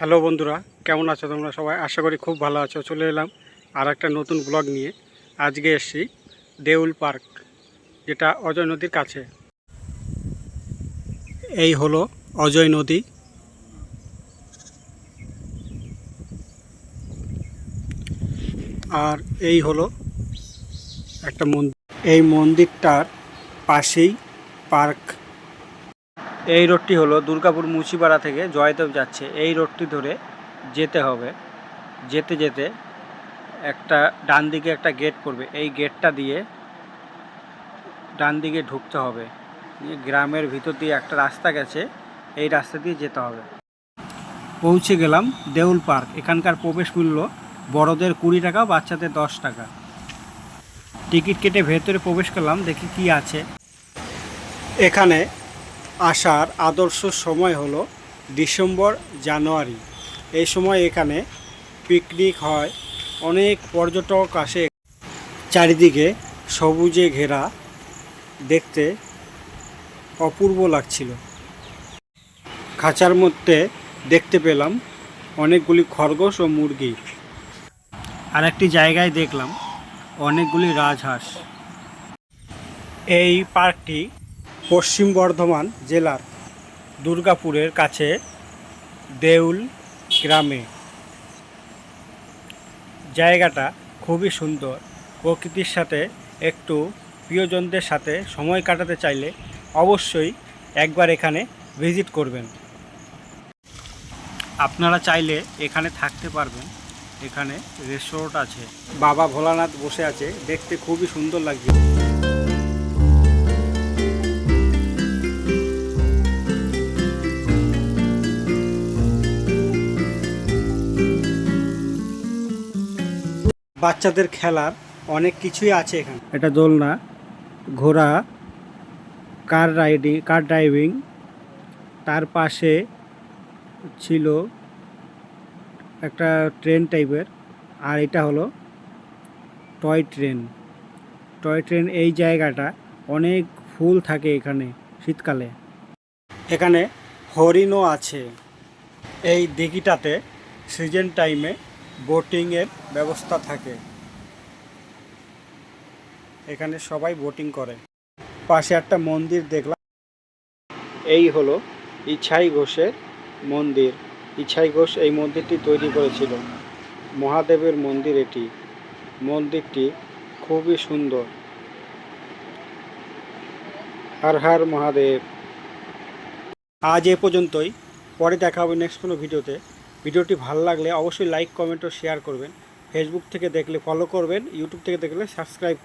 Hello বন্ধুরা, কেমন আছো তোমরা সবাই? আশা করি খুব ভালো আছো। চলে এলাম আর একটা নতুন ব্লগ নিয়ে। আজকে এসছি দেউল পার্ক, যেটা অজয় নদীর কাছে। এই হলো অজয় নদী। আর এই হলো একটা মন্দির। এই মন্দিরটার পাশেই পার্ক। এই রোডটি হলো দুর্গাপুর মুচিপাড়া থেকে জয়দেব যাচ্ছে। এই রোডটি ধরে যেতে হবে। যেতে যেতে একটা ডান দিকে একটা গেট পড়বে। এই গেটটা দিয়ে ডান দিকে ঢুকতে হবে। গ্রামের ভিতর দিয়ে একটা রাস্তা গেছে। এই রাস্তা দিয়ে যেতে হবে। পৌঁছে গেলাম দেউল পার্ক। এখানকার প্রবেশ মূল্য বড়দের কুড়ি টাকা, বাচ্চাদের দশ টাকা। টিকিট কেটে ভেতরে প্রবেশ করলাম, দেখি কি আছে। এখানে আসার আদর্শ সময় হলো ডিসেম্বর, জানুয়ারি। এই সময় এখানে পিকনিক হয়, অনেক পর্যটক আসে। চারিদিকে সবুজে ঘেরা, দেখতে অপূর্ব লাগছিল। খাঁচার মধ্যে দেখতে পেলাম অনেকগুলি খরগোশ ও মুরগি। আর একটি জায়গায় দেখলাম অনেকগুলি রাজহাঁস। এই পার্কটি পশ্চিম বর্ধমান জেলার দুর্গাপুরের কাছে দেউল গ্রামে। জায়গাটা খুবই সুন্দর। প্রকৃতির সাথে একটু প্রিয়জনদের সাথে সময় কাটাতে চাইলে অবশ্যই একবার এখানে ভিজিট করবেন। আপনারা চাইলে এখানে থাকতে পারবেন। এখানে রেস্টুরেন্ট আছে। বাবা ভোলানাথ বসে আছে। দেখতে খুবই সুন্দর লাগছে। বাচ্চাদের খেলার অনেক কিছুই আছে এখানে। এটা দোলনা, ঘোড়া, কার রাইডিং, কার ড্রাইভিং, তার পাশে ছিল একটা ট্রেন টাইপের, আর এটা হলো টয় ট্রেন। টয় ট্রেন এই জায়গাটা অনেক ফুল থাকে এখানে শীতকালে। এখানে হরিণও আছে। এই দিঘিটাতে সিজন টাইমে বোটিংয়ের ব্যবস্থা থাকে। এখানে সবাই বোটিং করে। পাশে একটা মন্দির দেখলাম। এই হলো ইছাই ঘোষের মন্দির। ইছাই ঘোষ এই মন্দিরটি তৈরি করেছিল। মহাদেবের মন্দির এটি। মন্দিরটি খুবই সুন্দর। হর হর মহাদেব। আজ এ পর্যন্তই। পরে দেখা হবে নেক্সট কোনো ভিডিওতে। ভিডিওটি ভালো লাগলে অবশ্যই লাইক কমেন্ট ও শেয়ার করবেন। ফেসবুক থেকে দেখলে ফলো করবেন ইউটিউব থেকে দেখলে সাবস্ক্রাইব